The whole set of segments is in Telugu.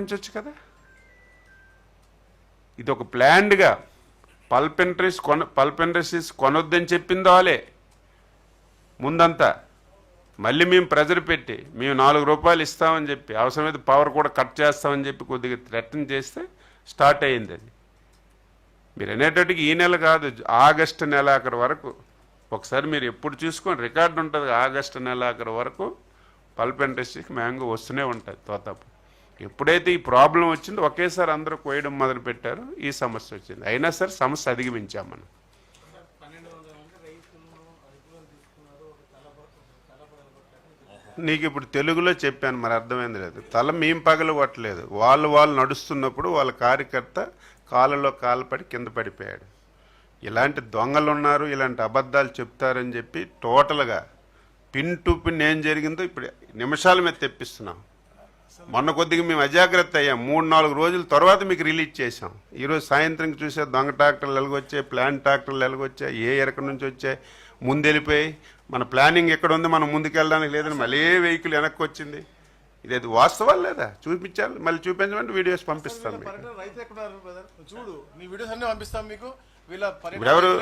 పెంచవచ్చు కదా? ఇది ఒక ప్లాన్డ్గా పల్ప్ ఇండస్ట్రీస్ కొన పల్ప్ ఇండస్ట్రీస్ కొనొద్దని చెప్పిందో వాళ్ళే. ముందంతా మళ్ళీ మేము ప్రెజర్ పెట్టి మేము నాలుగు రూపాయలు ఇస్తామని చెప్పి అవసరమైతే పవర్ కూడా కట్ చేస్తామని చెప్పి కొద్దిగా థ్రెటన్ చేస్తే స్టార్ట్ అయ్యింది అది. మీరు అనేటట్టుకి ఈ నెల కాదు ఆగస్టు నెలాఖరు వరకు ఒకసారి మీరు ఎప్పుడు చూసుకొని రికార్డు ఉంటుంది ఆగస్టు నెలాఖరు వరకు పల్ప్ ఇండస్ట్రీకి మ్యాంగో వస్తూనే ఉంటుంది తోతాపు ఎప్పుడైతే ఈ ప్రాబ్లం వచ్చిందో ఒకేసారి అందరూ కోయడం మొదలు పెట్టారు ఈ సమస్య వచ్చింది. అయినా సరే సమస్య అధిగమించాం మనం. నీకు ఇప్పుడు తెలుగులో చెప్పాను మరి అర్థమైంది లేదు. తల మేము పగలగొట్టలేదు వాళ్ళు వాళ్ళు నడుస్తున్నప్పుడు వాళ్ళ కార్యకర్త కాళ్ళలో కాలు కింద పడిపోయాడు. ఇలాంటి దొంగలు ఉన్నారు ఇలాంటి అబద్ధాలు చెప్తారని చెప్పి టోటల్గా పిన్ టు పిన్ ఏం జరిగిందో ఇప్పుడు నిమిషాల మీద తెప్పిస్తున్నాం. మొన్న కొద్దిగా మేము అజాగ్రత్త అయ్యాం. మూడు నాలుగు రోజుల తర్వాత మీకు రిలీజ్ చేసాం ఈరోజు సాయంత్రం చూసే దొంగ ట్రాక్టర్లు ఎలాగొచ్చాయి ప్లాన్ ట్రాక్టర్లు ఎలాగొచ్చాయి ఏ ఎక్కడి నుంచి వచ్చాయి ముందు వెళ్ళిపోయి మన ప్లానింగ్ ఎక్కడ ఉంది మనం ముందుకు వెళ్ళడానికి లేదని మళ్ళీ ఏ వెహికల్ వెనక్కి వచ్చింది. ఇదేది వాస్తవాలు లేదా? చూపించాలి మళ్ళీ చూపించమంటే వీడియోస్ పంపిస్తాం మీకు. ఎవరు?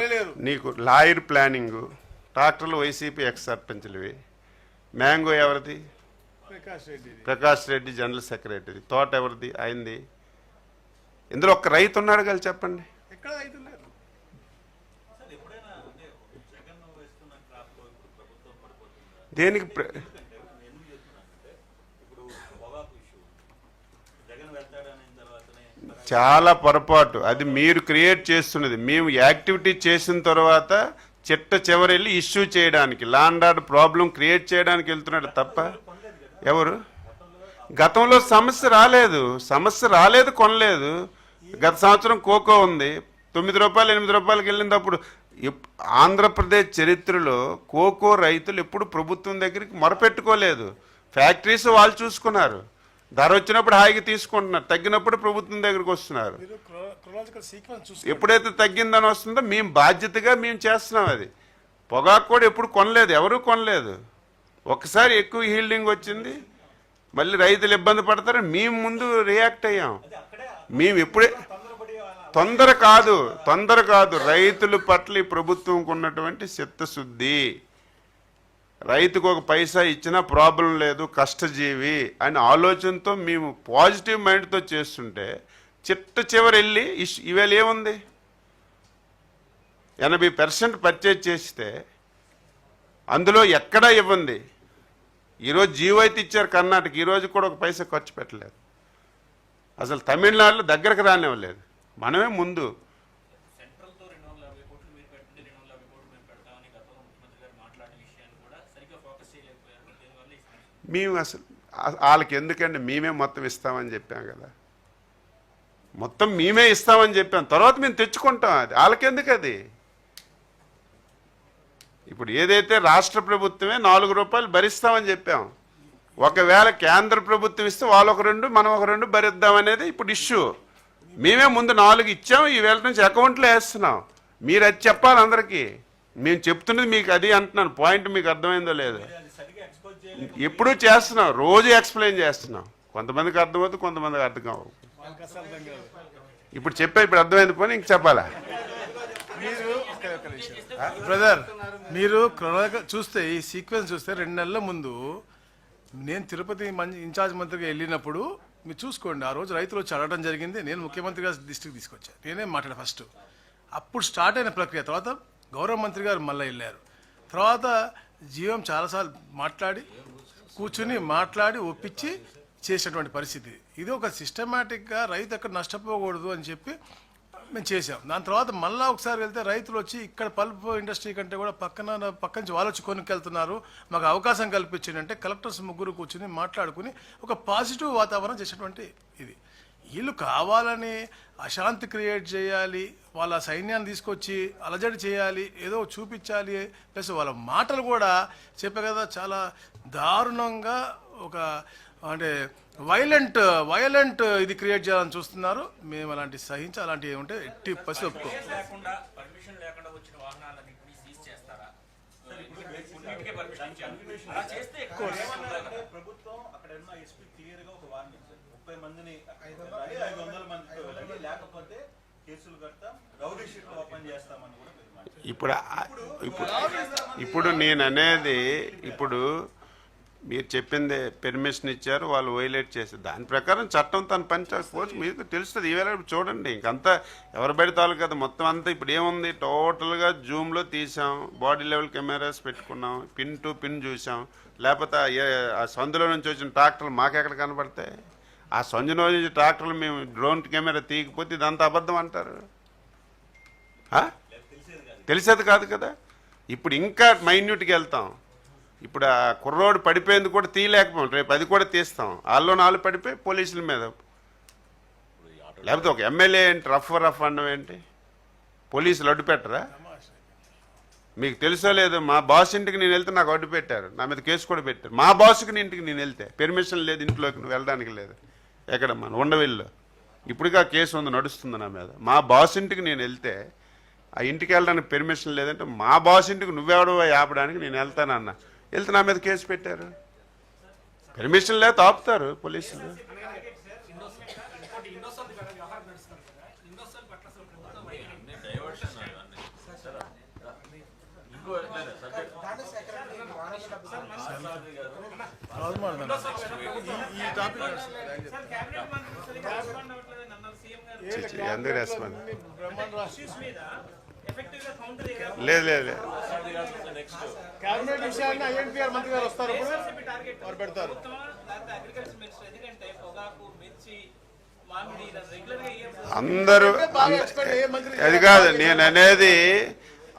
నీకు లాయర్ ప్లానింగ్ ట్రాక్టర్లు వైసీపీ ఎక్స్ సర్పంచ్లవి మ్యాంగో ఎవరిది? Prakash Reddy general secretary. తోట ఎవరిది? అయింది. ఇందులో ఒక్క రైతు ఉన్నాడు కదా చెప్పండి. దేనికి చాలా పొరపాటు. అది మీరు క్రియేట్ చేస్తున్నది. మేము యాక్టివిటీ చేసిన తర్వాత చిట్ట చివరి వెళ్ళి ఇష్యూ చేయడానికి లాండ్ ఆర్డర్ ప్రాబ్లం క్రియేట్ చేయడానికి వెళ్తున్నాడు తప్ప. ఎవరు? గతంలో సమస్య రాలేదు. సమస్య రాలేదు కొనలేదు. గత సంవత్సరం కోకో ఉంది. తొమ్మిది రూపాయలు ఎనిమిది రూపాయలకి వెళ్ళినప్పుడు ఆంధ్రప్రదేశ్ చరిత్రలో కోకో రైతులు ఎప్పుడు ప్రభుత్వం దగ్గరికి మొరపెట్టుకోలేదు. ఫ్యాక్టరీస్ వాళ్ళు చూసుకున్నారు. ధర వచ్చినప్పుడు హాయిగా తీసుకుంటున్నారు. తగ్గినప్పుడు ప్రభుత్వం దగ్గరికి వస్తున్నారు. ఎప్పుడైతే తగ్గిందని వస్తుందో మేము బాధ్యతగా మేము చేస్తున్నాం అది. పొగాకు కూడా ఎప్పుడు కొనలేదు. ఎవరు కొనలేదు. ఒకసారి ఎక్కువ హీల్డింగ్ వచ్చింది మళ్ళీ రైతులు ఇబ్బంది పడతారు మేము ముందు రియాక్ట్ అయ్యాం. మేము ఎప్పుడే తొందర కాదు తొందర కాదు రైతుల పట్ల ఈ ప్రభుత్వంకు ఉన్నటువంటి చిత్తశుద్ధి. రైతుకు ఒక పైసా ఇచ్చినా ప్రాబ్లం లేదు కష్టజీవి అనే ఆలోచనతో మేము పాజిటివ్ మైండ్తో చేస్తుంటే చిట్ట చివరి వెళ్ళి ఇష్- ఇవాళ ఏముంది? ఎనభై పర్సెంట్ పర్చేజ్ చేస్తే అందులో ఎక్కడా ఇవ్వండి. ఈరోజు జీవో అయితే ఇచ్చారు కర్ణాటక ఈరోజు కూడా ఒక పైసా ఖర్చు పెట్టలేదు. అసలు తమిళనాడులో దగ్గరకు రానివ్వలేదు. మనమే ముందు. మేము అసలు వాళ్ళకి ఎందుకండి మేమే మొత్తం ఇస్తామని చెప్పాం కదా. మొత్తం మేమే ఇస్తామని చెప్పాం. తర్వాత మేము తెచ్చుకుంటాం అది. వాళ్ళకెందుకు అది ఇప్పుడు ఏదైతే రాష్ట్ర ప్రభుత్వమే నాలుగు రూపాయలు భరిస్తామని చెప్పాం ఒకవేళ కేంద్ర ప్రభుత్వం ఇస్తే వాళ్ళు ఒక రెండు మనం ఒక రెండు భరిద్దాం అనేది ఇప్పుడు ఇష్యూ మేమే ముందు నాలుగు ఇచ్చాం ఈ వేళ నుంచి అకౌంట్లో వేస్తున్నాం. మీరు అది చెప్పాలి అందరికీ. మేము చెప్తున్నది మీకు అది అంటున్నాను. పాయింట్ మీకు అర్థమైందో లేదో. ఎప్పుడూ చేస్తున్నాం రోజు ఎక్స్ప్లెయిన్ చేస్తున్నాం. కొంతమందికి అర్థమవుతుంది కొంతమందికి అర్థం కావు. ఇప్పుడు చెప్పే ఇప్పుడు అర్థమైంది పోనీ ఇంక చెప్పాలా? బ్రదర్ మీరు చూస్తే ఈ సీక్వెన్స్ చూస్తే రెండు నెలల ముందు నేను తిరుపతి ఇన్ఛార్జ్ మంత్రిగా వెళ్ళినప్పుడు మీరు చూసుకోండి ఆ రోజు రైతులు వచ్చి అడగడం జరిగింది. నేను ముఖ్యమంత్రిగా డిస్ట్రిక్ట్ తీసుకొచ్చాను నేనే మాట్లాడా ఫస్ట్ అప్పుడు స్టార్ట్ అయిన ప్రక్రియ తర్వాత గౌరవ మంత్రి గారు మళ్ళీ వెళ్ళారు. తర్వాత జీవం చాలాసార్లు మాట్లాడి కూర్చుని మాట్లాడి ఒప్పించి చేసినటువంటి పరిస్థితి. ఇది ఒక సిస్టమేటిక్గా రైతు ఎక్కడ నష్టపోకూడదు అని చెప్పి మేము చేసాం దాని తర్వాత మళ్ళీ ఒకసారి వెళ్తే రైతులు వచ్చి ఇక్కడ పల్ప్ ఇండస్ట్రీ కంటే కూడా పక్కన పక్క నుంచి వాళ్ళు వచ్చి కొనుక్కెళ్తున్నారు. మాకు అవకాశం కల్పించింది అంటే కలెక్టర్స్ ముగ్గురు కూర్చుని మాట్లాడుకుని ఒక పాజిటివ్ వాతావరణం చేసినటువంటి ఇది. వీళ్ళు కావాలని అశాంతి క్రియేట్ చేయాలి వాళ్ళ సైన్యాన్ని తీసుకొచ్చి అలజడి చేయాలి ఏదో చూపించాలి ప్లస్ వాళ్ళ మాటలు కూడా చెప్పే కదా చాలా దారుణంగా ఒక అంటే వైలెంట్ వైలెంట్ ఇది క్రియేట్ చేయాలని చూస్తున్నారు. మేము అలాంటి సహించి అలాంటివి ఏముంటే ఎట్టి పసి ఒప్పుకో. ఇప్పుడు ఇప్పుడు నేను అనేది ఇప్పుడు మీరు చెప్పింది పెర్మిషన్ ఇచ్చారు వాళ్ళు వైలేట్ చేశారు. దాని ప్రకారం చట్టం తన పని చేసుకోవచ్చు మీకు తెలుస్తుంది. ఈవేళ చూడండి ఇంకంతా ఎవరు పెడతారు కదా మొత్తం అంతా ఇప్పుడు ఏముంది? టోటల్గా జూమ్లో తీసాం బాడీ లెవెల్ కెమెరాస్ పెట్టుకున్నాం పిన్ టు పిన్ చూసాం. లేకపోతే ఆ సందులో నుంచి వచ్చిన ట్రాక్టర్లు మాకెక్కడ కనబడతాయి ఆ సందులో నుంచి ట్రాక్టర్లు మేము డ్రోన్ కెమెరా తీయకపోతే ఇదంతా అబద్ధం అంటారు? తెలిసేది కాదు. కదా ఇప్పుడు ఇంకా మైన్యూట్కి వెళ్తాం. ఇప్పుడు ఆ కుర్రోడు పడిపోయింది కూడా తీయలేకపోయాం. రేపు అది కూడా తీస్తాం. వాళ్ళు నాలుగు పడిపోయి పోలీసుల మీద. లేకపోతే ఒక ఎమ్మెల్యే ఏంటి? రఫ్ రఫ్ అనడం ఏంటి? పోలీసులు అడ్డు పెట్టరా? మీకు తెలుసో లేదు మా బాస్ ఇంటికి నేను వెళ్తే నాకు అడ్డు పెట్టారు. నా మీద కేసు కూడా పెట్టారు. మా బాస్కి నీ ఇంటికి నేను వెళ్తే. పెర్మిషన్ లేదు ఇంట్లోకి నువ్వు వెళ్ళడానికి లేదు. ఎక్కడ మన ఉండవిల్లో ఇప్పుడుగా కేసు ఉంది నడుస్తుంది నా మీద. మా బాస్ ఇంటికి నేను వెళ్తే ఆ ఇంటికి వెళ్ళడానికి పెర్మిషన్ లేదంటే మా బాస్ ఇంటికి నువ్వెవడో ఆపడానికి నేను వెళ్తానన్నా. వెళ్తే నా మీద కేసు పెట్టారు. పెర్మిషన్ లేదు ఆపుతారు పోలీసులు. సరిగ్గా రెస్పాండ్. లేదు లేదు విషయాన్ని ఐఎన్పిఆర్ మంత్రి గారు వస్తారు వారు పెడతారు. అందరూ అంద- కాదు నేను అనేది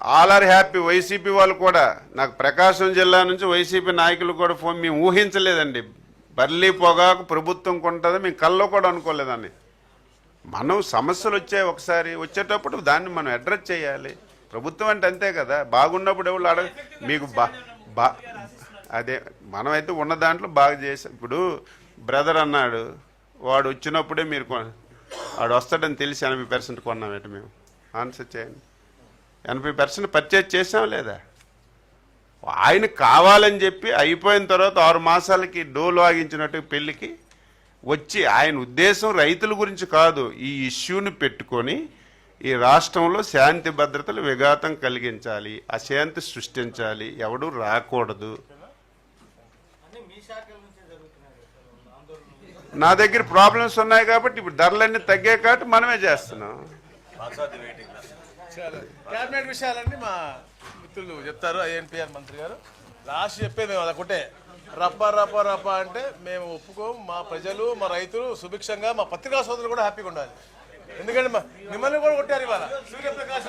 ఆల్ ఆర్ హ్యాపీ వైసీపీ వాళ్ళు కూడా. నాకు ప్రకాశం జిల్లా నుంచి వైసీపీ నాయకులు కూడా ఫోన్ మేము ఊహించలేదండి. బర్లీ పొగాకు ప్రభుత్వం కొంటుంది మేము కల్లో కూడా అనుకోలేదని మనం సమస్యలు వచ్చాయి ఒకసారి వచ్చేటప్పుడు దాన్ని మనం అడ్రస్ చేయాలి. ప్రభుత్వం అంటే అంతే కదా. బాగున్నప్పుడు ఎవరు అడగ మీకు బా బా అదే మనమైతే ఉన్న దాంట్లో బాగా చేసాం ఇప్పుడు బ్రదర్ అన్నాడు వాడు వచ్చినప్పుడే మీరు వాడు వస్తాడని తెలిసి ఎనభై పర్సెంట్ కొన్నామేట మేము. ఆన్సర్ చేయండి. ఎనభై పర్సెంట్ పర్చేజ్ చేసాం లేదా? ఆయన కావాలని చెప్పి అయిపోయిన తర్వాత ఆరు మాసాలకి డోలు ఆగించినట్టు పెళ్ళికి వచ్చి ఆయన ఉద్దేశం రైతుల గురించి కాదు ఈ ఇష్యూని పెట్టుకొని ఈ రాష్ట్రంలో శాంతి భద్రతలు విఘాతం కలిగించాలి అశాంతి సృష్టించాలి ఎవడు రాకూడదు. నా దగ్గర ప్రాబ్లమ్స్ ఉన్నాయి కాబట్టి ఇప్పుడు ధరలన్నీ తగ్గాయి కాబట్టి మనమే చేస్తున్నాం. క్యాబినెట్ విషయాలన్నీ మా మిత్రులు చెప్తారు ఐఎన్పిఆర్ మంత్రి గారు. లాస్ట్ చెప్పేది మేము అదొకటే రప్ప రప్ప రప్ప అంటే మేము ఒప్పుకో మా ప్రజలు మా రైతులు సుభిక్షంగా మా పత్రికా సోదరులు కూడా హ్యాపీగా ఉండాలి. ఎందుకంటే మిమ్మల్ని కూడా కొట్టారు ఇవాళ. సూర్యప్రకాశ్.